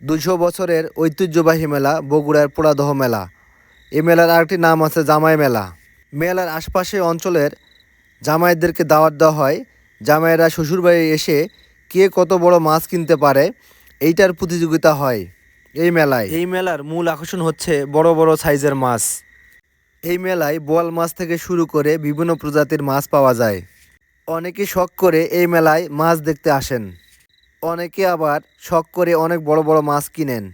দুশো বছরের ঐতিহ্যবাহী মেলা বগুড়ার পোড়াদহ মেলা। এই মেলার আরেকটি নাম আছে জামাই মেলা। মেলার আশপাশে অঞ্চলের জামাইদেরকে দাওয়াত দেওয়া হয়। জামাইরা শ্বশুরবাড়ি এসে কে কত বড় মাছ কিনতে পারে এইটার প্রতিযোগিতা হয় এই মেলায়। এই মেলার মূল আকর্ষণ হচ্ছে বড় বড় সাইজের মাছ। এই মেলায় বোয়াল মাছ থেকে শুরু করে বিভিন্ন প্রজাতির মাছ পাওয়া যায়। অনেকে শখ করে এই মেলায় মাছ দেখতে আসেন। অনেকে আবার শখ করে অনেক বড় বড় মাছ কিনেন।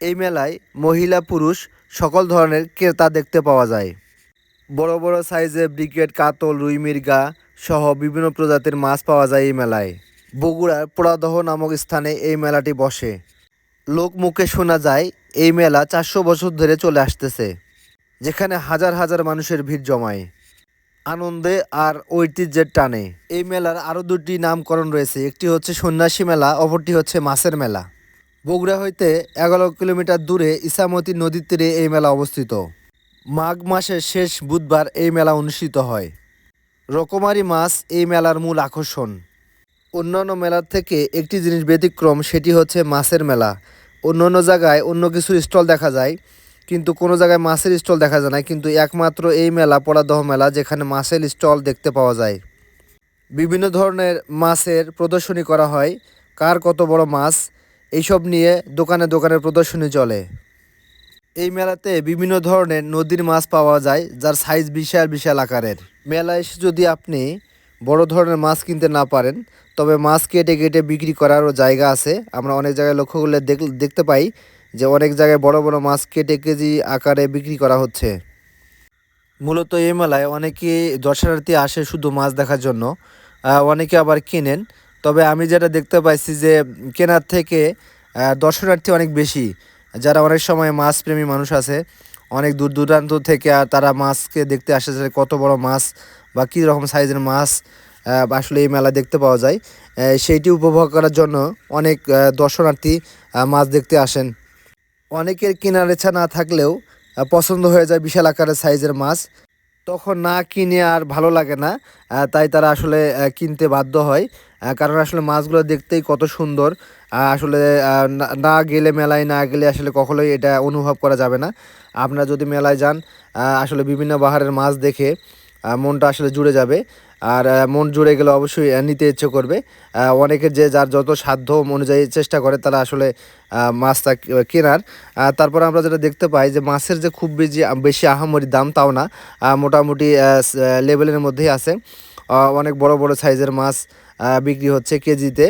এই মেলায় মহিলা পুরুষ সকল ধরনের ক্রেতা দেখতে পাওয়া যায়। বড় বড় সাইজে ব্রিকেট, কাতল, রুই মির্গা সহ বিভিন্ন প্রজাতির মাছ পাওয়া যায় এই মেলায়। বগুড়ার পোড়াদহ নামক স্থানে এই মেলাটি বসে। লোক মুখে শোনা যায়, এই মেলা চারশো বছর ধরে চলে আসতেছে, যেখানে হাজার হাজার মানুষের ভিড় জমায়। আনন্দে আর ঐতিহ্যের টানে। এই মেলার আরও দুটি নামকরণ রয়েছে। একটি হচ্ছে সন্ন্যাসী মেলা, অপরটি হচ্ছে মাছের মেলা। বগুড়া হইতে এগারো কিলোমিটার দূরে ইসামতি নদীর তীরে এই মেলা অবস্থিত। মাঘ মাসের শেষ বুধবার এই মেলা অনুষ্ঠিত হয়। রকমারি মাছ এই মেলার মূল আকর্ষণ। অন্যান্য মেলার থেকে একটি জিনিস ব্যতিক্রম, সেটি হচ্ছে মাছের মেলা। অন্য অন্য জায়গায় অন্য কিছু স্টল দেখা যায়। কিন্তু কোনো জায়গায় মাছের স্টল দেখা যায় না, কিন্তু একমাত্র এই মেলা পড়াদহ মেলা, যেখানে মাছের স্টল দেখতে পাওয়া যায়। বিভিন্ন ধরনের মাছের প্রদর্শনী করা হয়। কার কত বড় মাছ, এইসব নিয়ে দোকানে দোকানে প্রদর্শনী চলে। এই মেলাতে বিভিন্ন ধরনের নদীর মাছ পাওয়া যায়, যার সাইজ বিশাল বিশাল আকারের। মেলায় এসে যদি আপনি বড় ধরনের মাছ কিনতে না পারেন, তবে মাছ কেটে কেটে বিক্রি করারও জায়গা আছে। আমরা অনেক জায়গায় লক্ষ্য করলে দেখ- দেখতে পাই যে অনেক জায়গায় বড় বড় মাছ কেটে কেজি আকারে বিক্রি করা হচ্ছে। মূলত এই মেলায় অনেকে দর্শনার্থী আসে শুধু মাছ দেখার জন্য অনেকে আবার কেনেন। তবে আমি যেটা দেখতে পাইছি যে কেনার থেকে দর্শনার্থী অনেক বেশি। যারা অনেক সময় মাছ প্রেমী মানুষ আছে, অনেক দূর দূরান্ত থেকে আর তারা মাছকে দেখতে আসে যে কত বড় মাছ বা কী রকম সাইজের মাছ আসলে এই মেলা দেখতে পাওয়া যায়। সেইটি উপভোগ করার জন্য অনেক দর্শনার্থী মাছ দেখতে আসেন। অনেকের কেনার ইচ্ছা না থাকলেও পছন্দ হয়ে যায় বিশাল আকারের সাইজের মাছ। তখন না কিনে আর ভালো লাগে না তাই তারা আসলে কিনতে বাধ্য হয়। কারণ আসলে মাছগুলো দেখতেই কত সুন্দর। আসলে না- গেলে মেলায়, না গেলে আসলে কখনোই এটা অনুভব করা যাবে না। আপনারা যদি মেলায় যান আসলে বিভিন্ন বাহারের মাছ দেখে মনটা আসলে জুড়ে যাবে। আর মন জুড়ে গেলে অবশ্যই নিতে ইচ্ছে করবে। অনেকের যে যার যত সাধ্য অনুযায়ী চেষ্টা করে, তারা আসলে মাছটা কেনার। তারপর আমরা যেটা দেখতে পাই যে, মাছের যে খুব বেশি বেশি আহামরি দাম, তাও না। মোটামুটি লেভেলের মধ্যেই আছে। অনেক বড় বড় সাইজের মাছ বিক্রি হচ্ছে কেজিতে।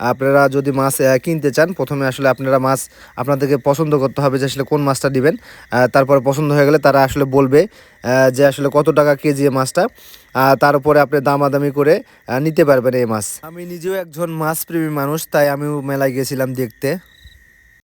আপনারা যদি মাছ কিনতে চান, প্রথমে আসলে আপনারা মাছ আপনাদেরকে পছন্দ করতে হবে যে, আসলে কোন মাছটা দিবেন। তারপরে পছন্দ হয়ে গেলে তারা আসলে বলবে যে আসলে কত টাকা কেজি মাছটা। তার উপরে আপনি দামাদামি করে নিতে পারবেন এই মাছ। আমি নিজেও একজন মাছ প্রেমী মানুষ, তাই আমিও মেলায় গেছিলাম দেখতে।